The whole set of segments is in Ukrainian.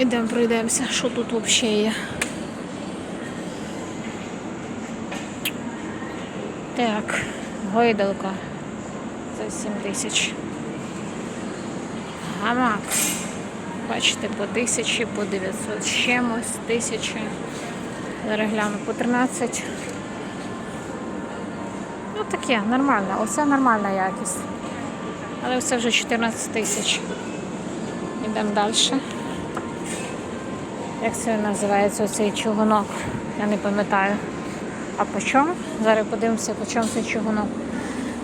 Ідемо пройдемося, що тут взагалі є. Так, гойдалка за 7 тисяч. Гамак. Бачите, по тисячі, по 900 з чимось, тисячі. Зараз гляну по 13. Ну таке, нормально. Оце нормальна якість. Але все вже 14 тисяч. Йдемо далі. Як це називається оцей чугунок? Я не пам'ятаю. А по чому? Зараз подивимося, по чому цей чугунок.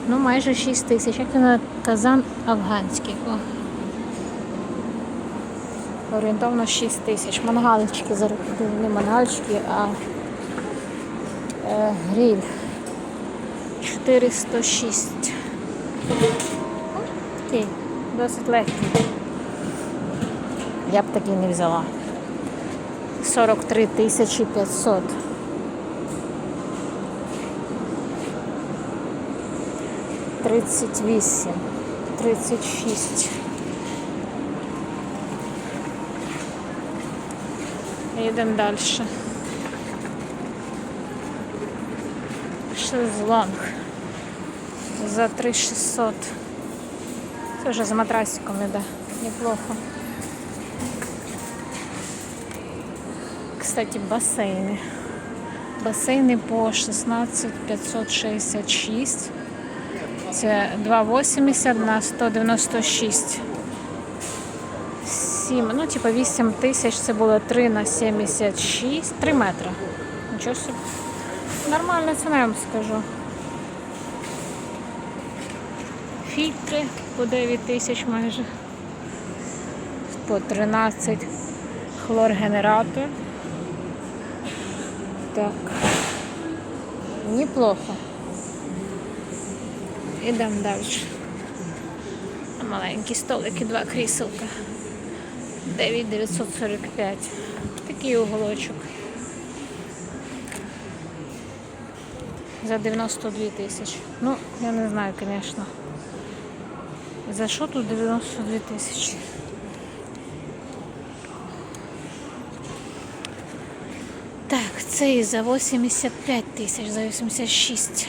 Ну, майже 6 тисяч. Як він казан афганський. О. Орієнтовно 6 тисяч. Мангальчики зараз не мангальчики, а е, гриль. 406. Такий, досить легкий. Я б такий не взяла. 43 тисячі 500. Тридцять вісім, тридцять шість. Йдемо далі. Шезлонг за 3600. Це вже з матрасиком іде. Неплохо. Кстати, басейни. Басейни по 16 566. Це 2,80 на 196. 7, ну, типа 8 тисяч, це було 3 на 76, 3 метри. Нічого собі. Нормальна ціна, я вам скажу. Фільтри по 9 тисяч майже. По 13. Хлоргенератор. Так. Неплохо. Ідемо далі. Маленькі столики, два кріселка. 9,945. Такий уголочок. За 92 тисячі. Ну, я не знаю, звісно. За що тут 92 тисячі? Так, цей за 85 тисяч, за 86.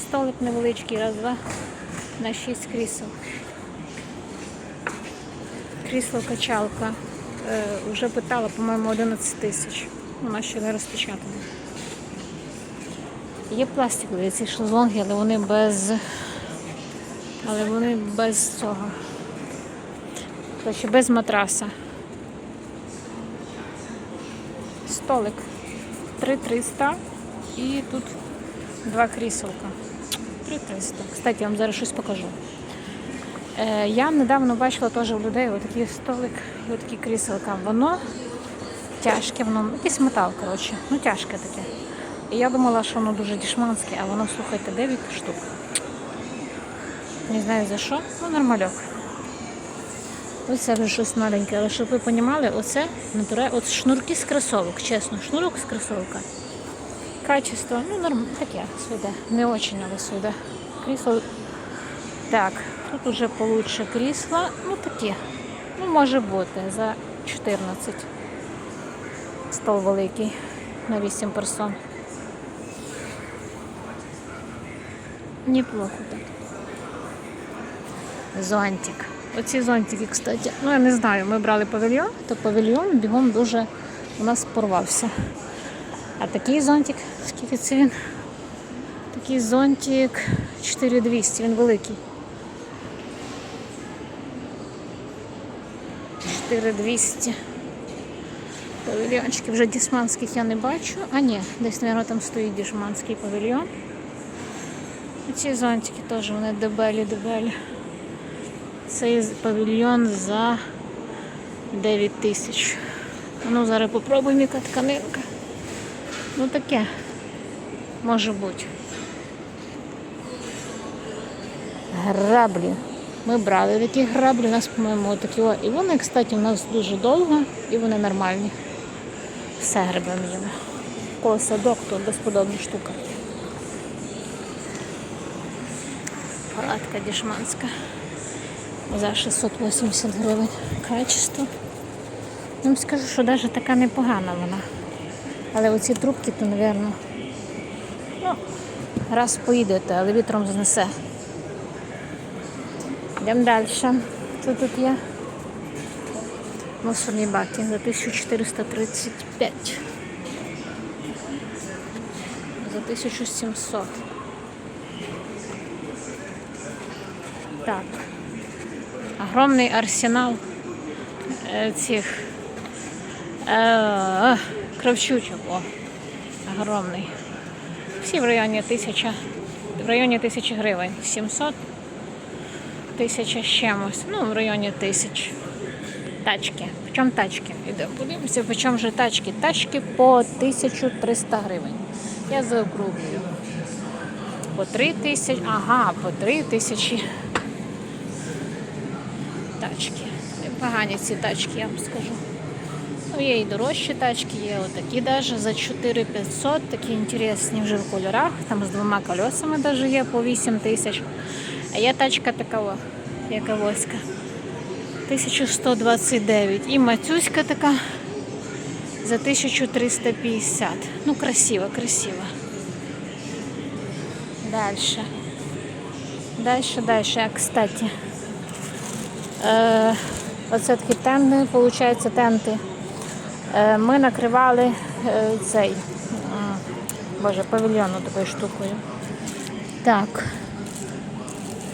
Столик невеличкий, раз, два, на 6 крісел. Крісло качалка. Е, вже питала, по-моєму, 11 тисяч. Вона ще не розпечатана. Є пластикові ці шезлонги, але вони без. Але вони без цього. Короче, без матраса. Столик 3300 і тут два кріселка. 3300. Кстати, я вам зараз щось покажу. Е, я недавно бачила теж у людей отакий столик і отакі кріселка. Воно тяжке, воно якийсь метал, коротше. Ну тяжке таке. І я думала, що воно дуже дешманське, а воно, слухайте, 9 штук. Не знаю за що, ну нормальок. Оце вже щось маленьке, але щоб ви розуміли, оце натуре, от шнурки з кросовок, чесно, шнурок з кросовка. Качество, ну норм, таке сюди, не очень, але сюди. Крісло. Так, тут уже получше крісло, ну таке. Ну, може бути, за 14. Стол великий на 8 персон. Неплохо так. Зонтик. Оці зонтики, кстати. Ну, я не знаю, ми брали павільйон, то павільйон бігом дуже у нас порвався. А такий зонтик, скільки це він? Такий зонтик 4200, він великий. 4200. Павільйончики вже дішманських я не бачу. А ні, десь, мабуть, там стоїть дішманський павільйон. І ці зонтики теж вони дебелі-дебелі. Цей павільйон за 9 тисяч. Ну, зараз попробуємо, яка тканинка. Ну таке може бути. Граблі. Ми брали такі граблі, у нас, по-моєму, такі. І вони, кстати, у нас дуже довго і вони нормальні. Все гребемо їмо. Кого садок, то безподобна штука. Палатка дешманська. За 680 гривень. Качество. Вам скажу, що навіть така непогана вона. Але оці трубки, то, мабуть, ну, раз поїдете, але вітром знесе. Йдемо далі. Що тут є? Мусорні баки за 1435. За 1700. Так. Огромний арсенал е, цих е, кравчучок. О, огромний. Всі в районі тисяча, в районі тисячі гривень. 700, тисяча з чимось. Ну, в районі тисяч. Тачки. В чому тачки? Іде, подивимося, в чому же тачки. Тачки по 1300 гривень. Я заокруглюю. По 3 тисячі, ага, по 3 тисячі тачки. Непогані ці тачки, я вам скажу. Ну, є і дорожчі тачки, є отакі даже за 4500, такі інтересні вже в кольорах. Там з двома колесами даже є по 8 тисяч. А є тачка така, о, яка воська. 1129. І мацюська така за 1350. Ну, красиво, красиво. Дальше. Дальше, дальше. А, кстати. Е, оце такі тенти, виходить, тенти. Е, ми накривали е, цей, боже, павільйону такою штукою. Так.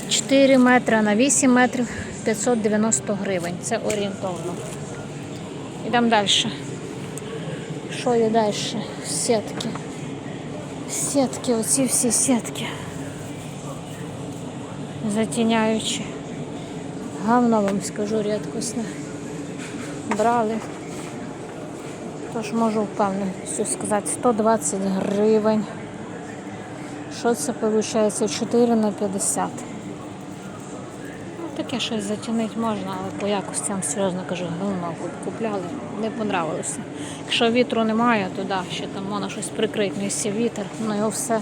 4 метри на 8 метрів 590 гривень. Це орієнтовно. Йдемо далі. Що є далі? Сітки. Сітки, оці всі сітки. Затіняючі. Гавно вам скажу рідкісне. Брали. Тож можу впевненістю сказати 120 гривень. Що це виходить? 4 на 50. Ну, таке щось затінити можна, але по якості вам серйозно кажу, говно купляли, не понравилося. Якщо вітру немає, то да, ще там можна щось прикрити, ну, вітер, ну його все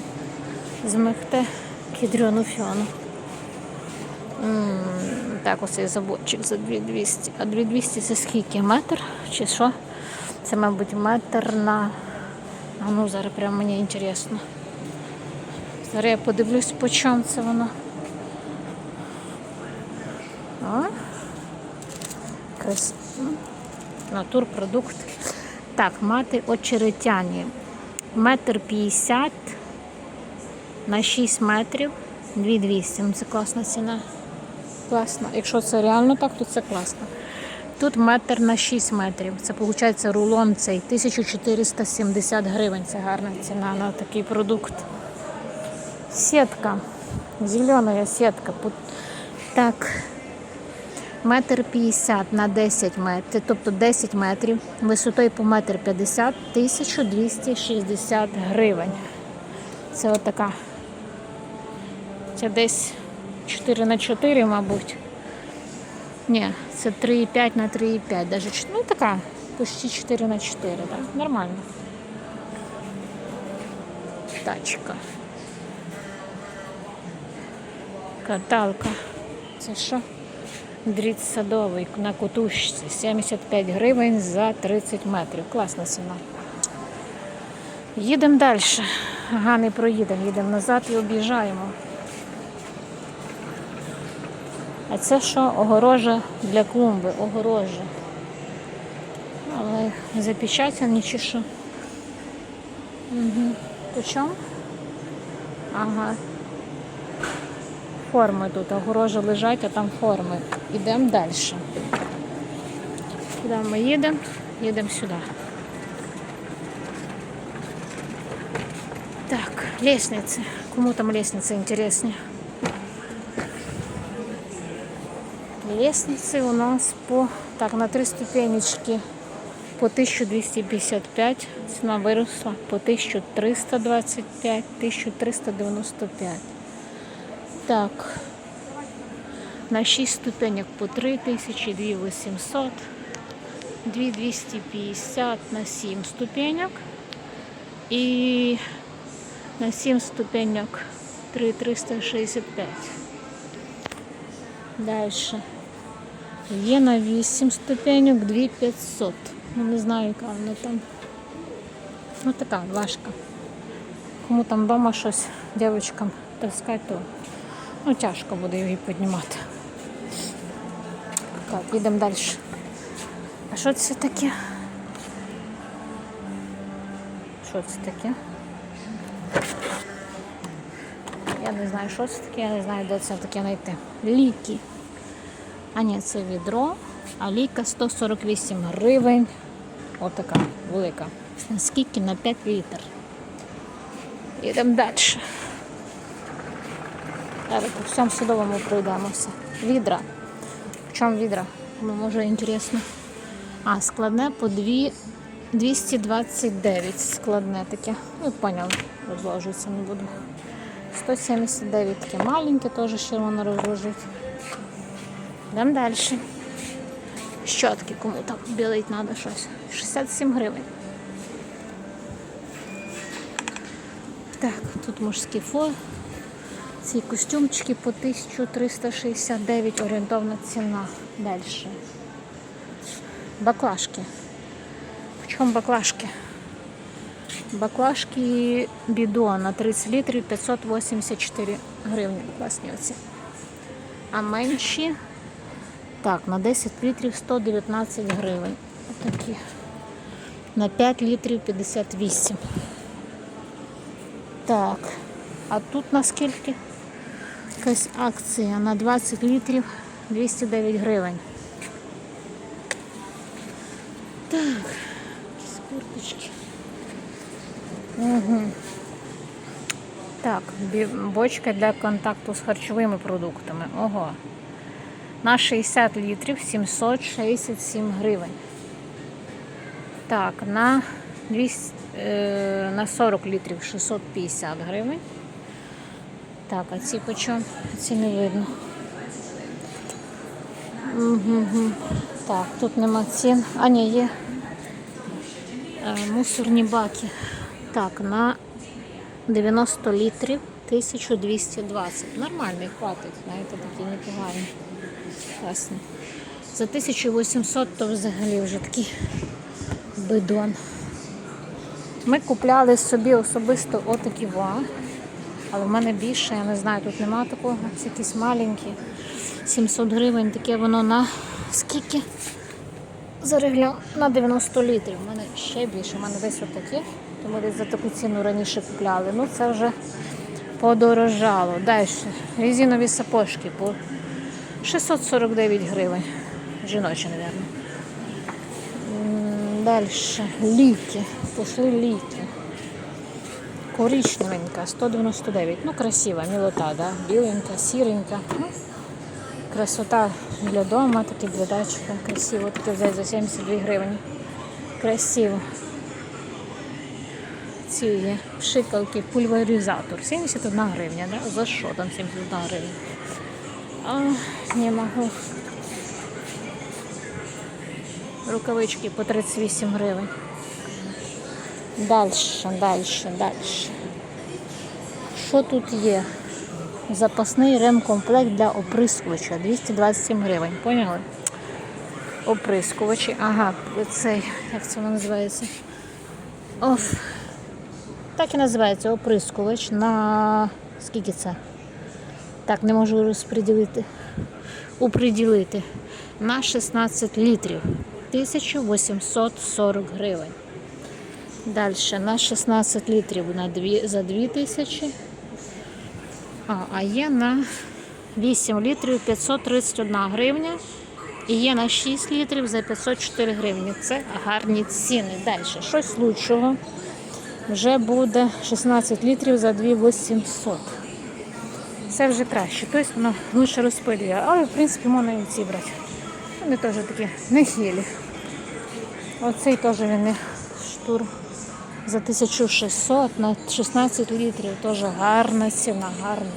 змихте кідряну фіону. М, Так, оцей заборчик за 2200. А 2200 це скільки? Метр чи що? Це, мабуть, метр на. А ну зараз прямо мені інтересно. Зараз я подивлюсь, по чому це воно. О. Крас... Натурпродукт. Так, мати очеретяні. Метр п'ятдесят на 6 метрів 2200. Ну, Це класна ціна. Класно. Якщо це реально так, то це класно. Тут метр на 6 метрів. Це виходить рулон цей 1470 гривень. Це гарна ціна на такий продукт. Сітка. Зелена сітка. Так. Метр 50 на 10 метрів, тобто 10 метрів, висотою по метр 50, 1260 гривень. Це отака. Це десь 4 на 4, мабуть. Ні, це 3,5 на 3,5. Даже, ну така, почти 4 на 4, так? Нормально. Тачка. Каталка. Це що? Дріт садовий на кутушці. 75 гривень за 30 метрів. Класна ціна. Їдемо далі. Ага, не проїдемо, їдемо назад і об'їжджаємо. А це що? Огорожа для клумби, огорожа. Але запечатані чи що? Угу. Чому? Ага. Форми тут, огорожа лежать, а там форми. Ідемо далі. Куди ми їдемо? Їдемо сюди. Так, лестниці. Кому там лестниці інтересні? Лестницы у нас по так на три ступенечки по 1255, цена виросла по 1325, 1395. Так, на 6 ступенек по 3000, 2800, 2250 на 7 ступенек. І на 7 ступенек 3365. Дальше. Є на 8 ступеньок 2500. Ну не знаю, яка вона там. Ну така важка. Кому там вдома щось дівчаткам таскати, то ну, тяжко буде її піднімати. Так, їдемо далі. А що це таке? Що це таке? Я не знаю, що це таке, я не знаю, де це таке знайти. Ліки. А ні, це відро, а ліка 148 гривень. Отака велика. Скільки на 5 літр. Їдемо далі. Зараз по всьому судовому пройдемося. Відра. В чому відра? Ну, може інтересно. А, складне по 2, 229 складне таке. Ну, поняли, розложується, не буду. 179 таке маленьке, теж ще воно розложить. Йдемо далі. Щотки, кому там білить треба щось. 67 гривень. Так, тут мужські фо. Ці костюмчики по 1369 орієнтовна ціна. Далі. Баклажки. В чому баклажки? Баклажки бідо на 30 літрів 584 гривні. Класні оці. А менші так, на 10 літрів 119 гривень. Отакі. На 5 літрів 58. Так. А тут на скільки? Якась акція на 20 літрів 209 гривень. Так, якісь курточки. Угу. Так, бочка для контакту з харчовими продуктами. Ого. На 60 літрів 767 гривень. Так, на, 200, е, на 40 літрів 650 гривень. Так, а ці по чому? Ці не видно. Угу. Так, тут нема цін. А, ні, є. Е, мусорні баки. Так, на 90 літрів 1220. Нормальний хватить, знаєте, такі непогані. Класні. За 1800 то взагалі вже такий бидон. Ми купляли собі особисто отакі ва. Але в мене більше, я не знаю, тут нема такого. Це якісь маленькі. 700 гривень, таке воно на скільки? Зареглям на 90 літрів. У мене ще більше, у мене десь отакі. Тому десь за таку ціну раніше купляли. Ну це вже подорожало. Далі. Резинові сапожки по 649 гривень. Жіночі, мабуть. Далі. Ліки. Пішли ліки. Коричневенька, 199. Ну, красива, мілота, да? Біленька, сіренька. Ну, красота для дома, такі для дачка. Красиво. Таке взяти за 72 гривні. Красиво. Ці є пшикалки, пульверизатор. 71 гривня, да? За що там 71 гривня? А, не можу. Рукавички по 38 гривень. Дальше, дальше, дальше. Що тут є? Запасний ремкомплект для оприскувача 227 гривень. Поняли? Оприскувачі. Ага, цей, як це воно називається? Оф. Так і називається оприскувач на скільки це? Так, не можу розподілити. Уприділити. На 16 літрів. 1840 гривень. Далі на 16 літрів на 2, за 2000. А, а є на 8 літрів 531 гривня. І є на 6 літрів за 504 гривні. Це гарні ціни. Далі. Щось лучшого. Вже буде 16 літрів за 2800. Це вже краще. Тобто воно лучше розпилює. Але в принципі можна і ці брати. Вони теж такі нехилі. Оцей теж він не штур за 1600 на 16 літрів. Теж гарна ціна, гарна.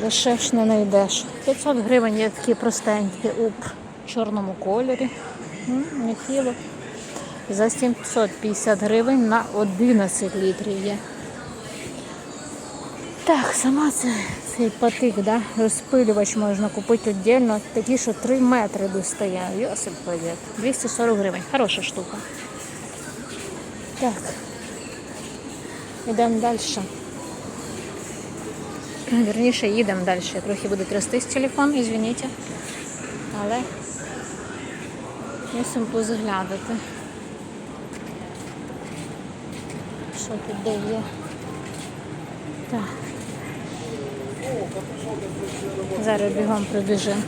Дешевш не знайдеш. 500 гривень є такі простенькі у чорному кольорі. Нехило. За 750 гривень на 11 літрів є. Так, сама це, цей патик, да? розпилювач можна купити віддільно, такі, що 3 метри достає. Йосип пойде. 240 гривень. Хороша штука. Так. Йдемо далі. Вірніше, їдемо далі. Трохи буде трястись телефон, извините. Але мусимо позаглядати. Що тут де є? Так. Зараз бігом прибіжимо.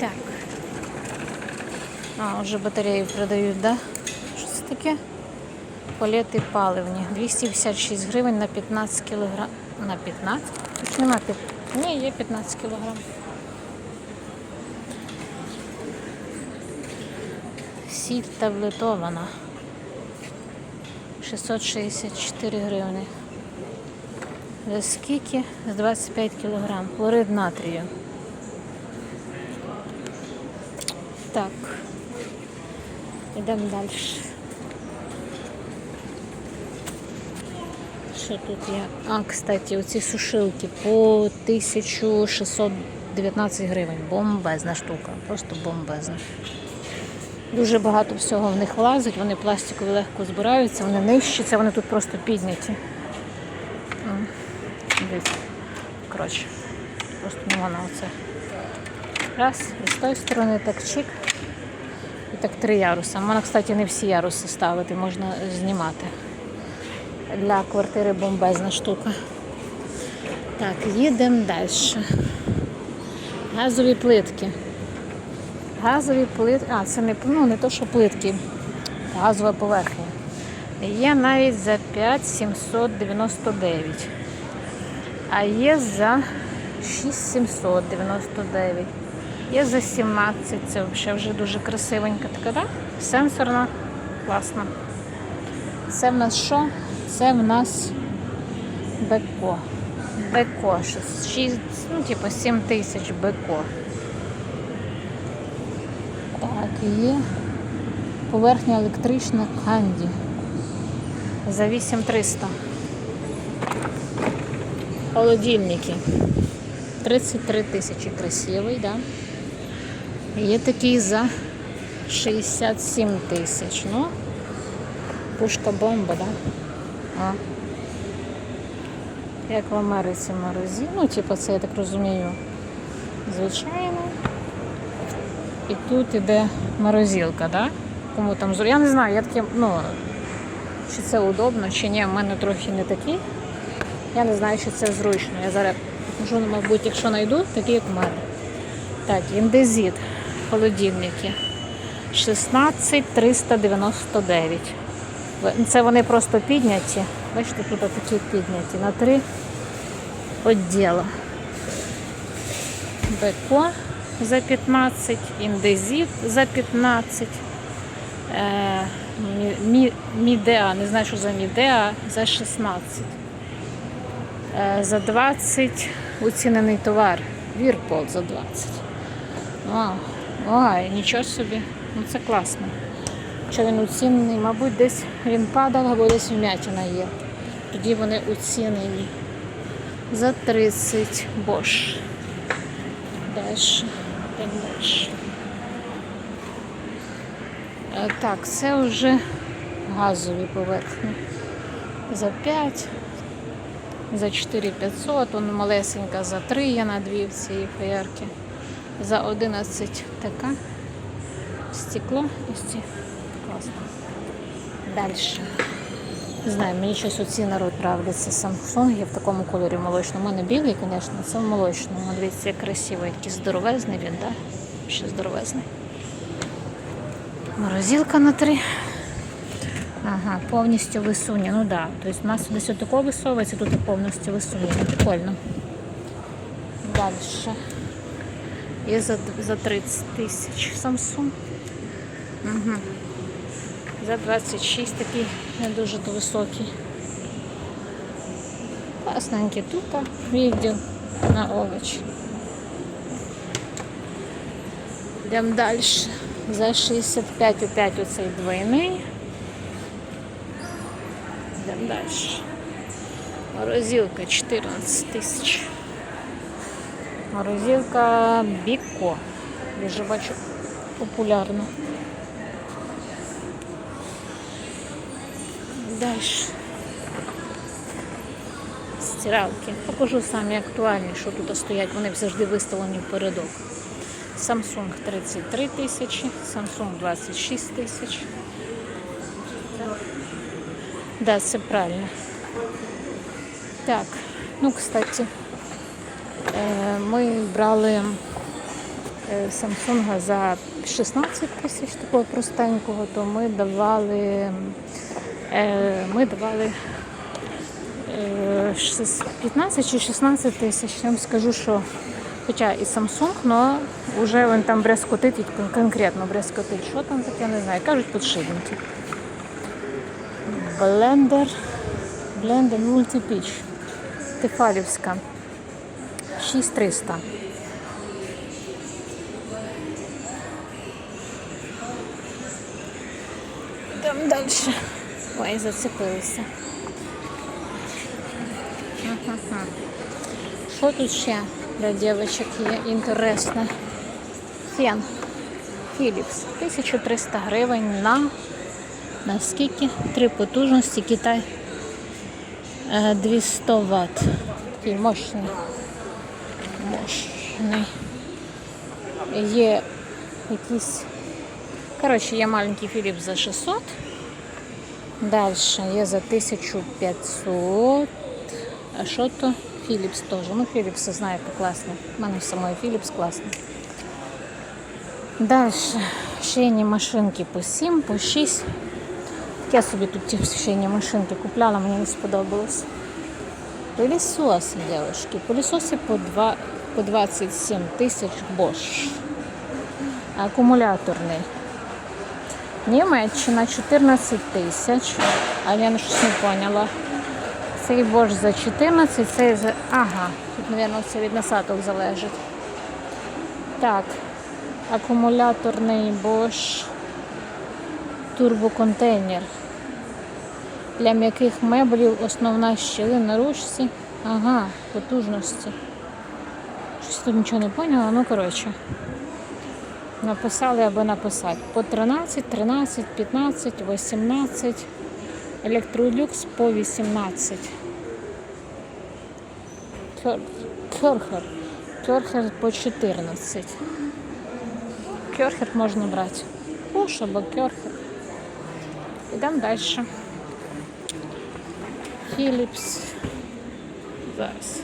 Так. А, вже батареї продають, да? Що це таке? Палети паливні. 256 гривень на 15 кілограм. На 15? Тут нема під... Ні, є 15 кілограм. Сіль таблетована. 664 гривні. За скільки? З 25 кілограм. Хлорид натрію. Так. Йдемо далі. Що тут є? А, кстати, оці сушилки по 1619 гривень. Бомбезна штука. Просто бомбезна. Дуже багато всього в них влазить, вони пластикові легко збираються, вони нищаться, вони тут просто підняті. Дивіться. Коротше, просто не вона оце. Раз, і з тої сторони так чик. І так три яруси. Можна, кстати, не всі яруси ставити, можна знімати. Для квартири бомбезна штука. Так, їдемо далі. Газові плитки. Газові плитки. А, це не, ну, не то, що плитки. Газова поверхня. Є навіть за 5,799. А є за 6,799. Є за 17. Це взагалі вже дуже красивенька така, да? Сенсорна, класна. Це в нас що? Це в нас Беко. Беко. 6, ну, типу 7 тисяч Беко. Так, є поверхня електрична канді. За 8300. Холодильники. 33 тисячі красивий, да? Є такий за 67 тисяч. Ну, пушка бомба, да? А. Як в Америці морозі. Ну, типу, це я так розумію. Звичайно. І тут іде морозилка, да? Кому там Я не знаю, я таке, ну, чи це удобно, чи ні, в мене трохи не такі. Я не знаю, чи це зручно. Я зараз покажу, мабуть, якщо знайду, такі як в мене. Так, індезит, холодильники. 16 399. Ви- Це вони просто підняті. Бачите, тут такі підняті на три відділа. Беко за 15, індезит за 15. Е, мі- мі- мідеа, не знаю, що за мідеа, за 16. Е, за 20 оцінений товар. Вірпол за 20. Вау. Ой, нічого собі. Ну це класно. Що він оцінений, мабуть, десь він падав або десь вмятина є. Тоді вони оцінені. За 30 Bosch. Дальше. Дальше. Е, Так, це вже газові поверхні. За 5, за 4500, он малесенька за 3 я на дві цієї фаярки. За 11 така. Стекло і сті. Класно. Далі. Не знаю, мені щось оці народ нравляться Samsung є в такому кольорі молочному. У мене білий, звісно, це в молочному. Дивіться, як красиво, який здоровезний він, так? Да? Ще здоровезний. Морозилка на три. Ага, повністю висуні. Ну так. Да. Тобто у нас десь отако висовується, тут повністю висуні. Прикольно. Далі. Є за, за 30 тисяч Samsung. Угу. За 26 такий не дуже то високий. Класненький тут відділ на овоч. Йдемо далі. За 65 опять оцей двойний. Йдемо далі. Морозилка 14 тисяч. Морозилка Біко. Дуже популярна. Далі. Стиралки. Покажу самі актуальні, що тут стоять. Вони завжди виставлені в передок. Samsung 33 тисячі, Samsung 26 тисяч. Да, це правильно. Так, ну, кстати, е, ми брали е, Samsung за 16 тисяч такого простенького, то ми давали, ми давали е, 15 чи 16 тисяч. Я вам скажу, що хоча і Samsung, але вже він там брескотить, і конкретно брескотить. Що там таке, не знаю. Кажуть, підшипники. Блендер. Блендер мультипіч. Тефалівська. 6300. Йдемо далі. Ой, зацепилися. Що тут ще для дівчаток є інтересне? Фен. Philips. 1300 гривень на, на скільки? Три потужності Китай. Е, 200 Вт. Такий мощний. Мощний. Є якісь. Коротше, є маленький Philips за 600. Далі є за 1500. А що то? Philips теж. Ну, Philips, знаєте, класний. У мене самої Philips класний. Далі. Шейні машинки по 7, по 6. Я собі тут ті шейні машинки купляла, мені не сподобалось. Пылесосы, девушки. Пылесосы по, 2, по 27 тисяч Bosch. Акумуляторний. Німеччина 14 тисяч. А я щось не поняла. Цей Bosch за 14, цей за. Ага, тут, мабуть, все від насадок залежить. Так, акумуляторний Bosch турбоконтейнер. Для м'яких меблів основна щілина ручці. Ага, потужності. Щось тут нічого не поняла, ну коротше. Написали аби написати. По 13, 13, 15, 18. Електролюкс по 18. Кер- Керхер. Керхер по 14. Керхер можна брати. Хуш або керхер. Йдемо далі. Philips. Зараз.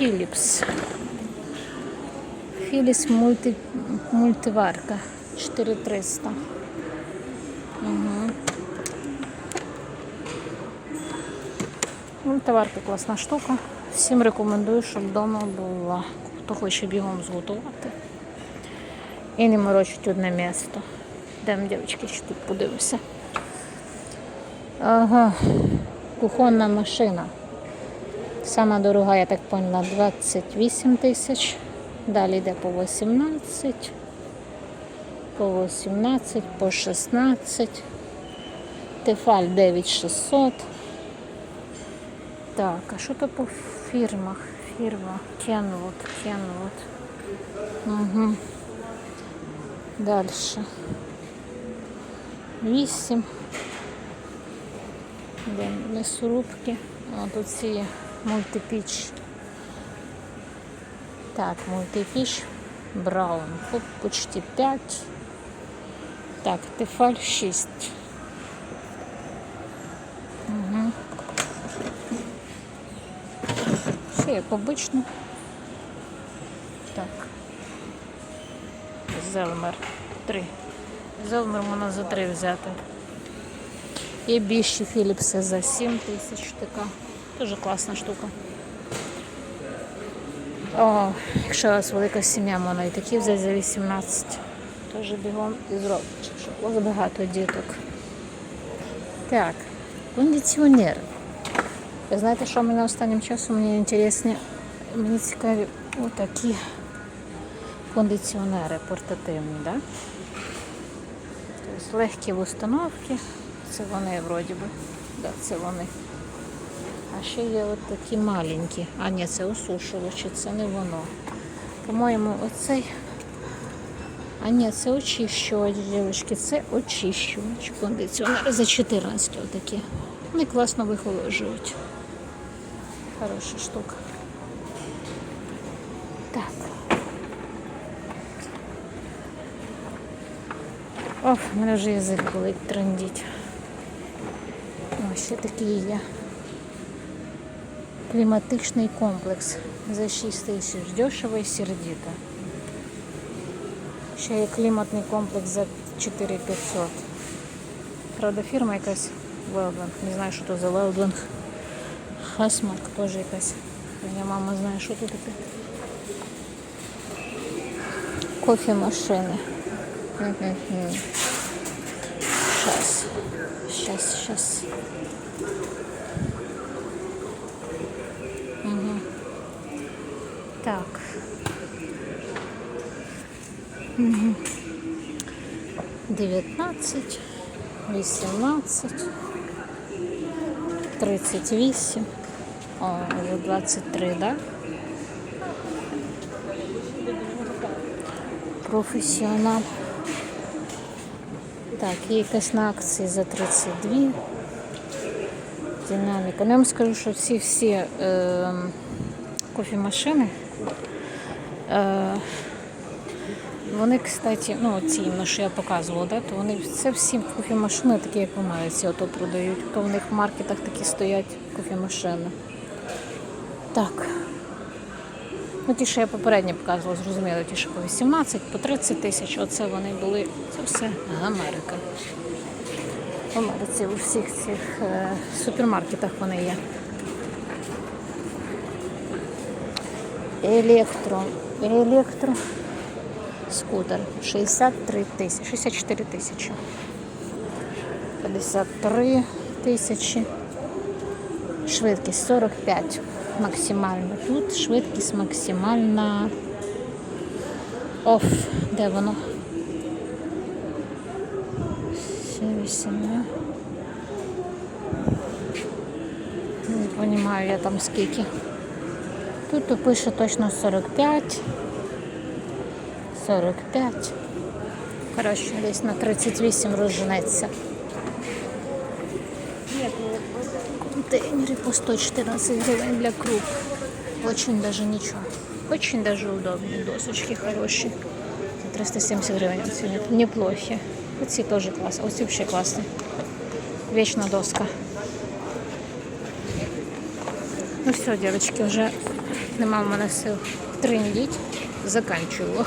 Philips. Philips мульти, мультиварка 4300. Угу. Мультиварка класна штука. Всім рекомендую, щоб вдома була. Хто хоче бігом зготувати. І не морочить одне місто. Йдемо, дівчатки, ще тут подивимося. Ага, кухонна машина. Сама дорога, я так поняла, 28 тисяч. Далі йде по 18, по 18, по 16. Тефаль 9600. Так, а що то по фірмах? Фірма Kenwood, Kenwood. Угу. Далі. 8. Де м'ясорубки. О, тут ці мультипіч. Так, мультипіч. Браун. По почти 5. Так, тефаль 6. Угу. Все як обично. Так. Зелмер 3. Зелмер можна за 3 взяти. І більші Філіпси за 7 тисяч така. Дуже класна штука. О, якщо у вас велика сім'я, можна і такі взяти за 18. Теж бігом і зробить, у вас багато діток. Так, кондиціонер. Ви знаєте, що мене останнім часом мені інтересні, мені цікаві отакі кондиціонери портативні, да? Тобто легкі в установці. Це вони вроді би. Да, це вони. Ще є от такі маленькі. А ні, це осушувачі, це не воно. По-моєму, оцей. А ні, це очищувач, дівчатки, це очищувач кондиціонер за 14 отакі. Вони класно вихолоджують. Хороша штука. Так. В мене вже язик болить трендіть. О, ще такі є. Кліматичний комплекс за 6 тисяч. Дешево і сердито. Ще є кліматний комплекс за 4500. Правда, фірма якась Велдинг. Не знаю, що то за Велдинг. Хасмарк теж якась. Моя мама знає, що тут таке. Кофемашини. Сейчас. Сейчас, сейчас. 19, 18, 38. О, вже 23, да? Професіонал. Так, є якась на акції за 32. Динаміка. Ну, я вам скажу, що ці всі е, кофемашини. Е, вони, кстати, ну ці, що я показувала, да, то вони це всі кофемашини, такі як Америці, ото продають. То в них в маркетах такі стоять кофемашини. Так. Ну, ті, що я попередньо показувала, зрозуміло, ті, що по 18, по 30 тисяч, оце вони були. Це все Америка. В Америці у всіх цих е, супермаркетах вони є. Електро. Електро. Скутер 63 тисячі, 64 тисячі. 53 тисячі. Швидкість 45 максимально. Тут швидкість максимальна. Оф, де воно? 8, Не розумію я там скільки. Тут пише точно 45. 45. Коротше, десь на 38 розженеться. Контейнеры по 114 гривен для круп. Очень даже ничего. Очень даже удобные. Досочки хорошие. 370 гривен сегодня. Неплохи. Оці теж класні. Оці взагалі класні. Вічна доска. Ну все, девочки, вже нема в мене сил трендіть. Заканчую влог.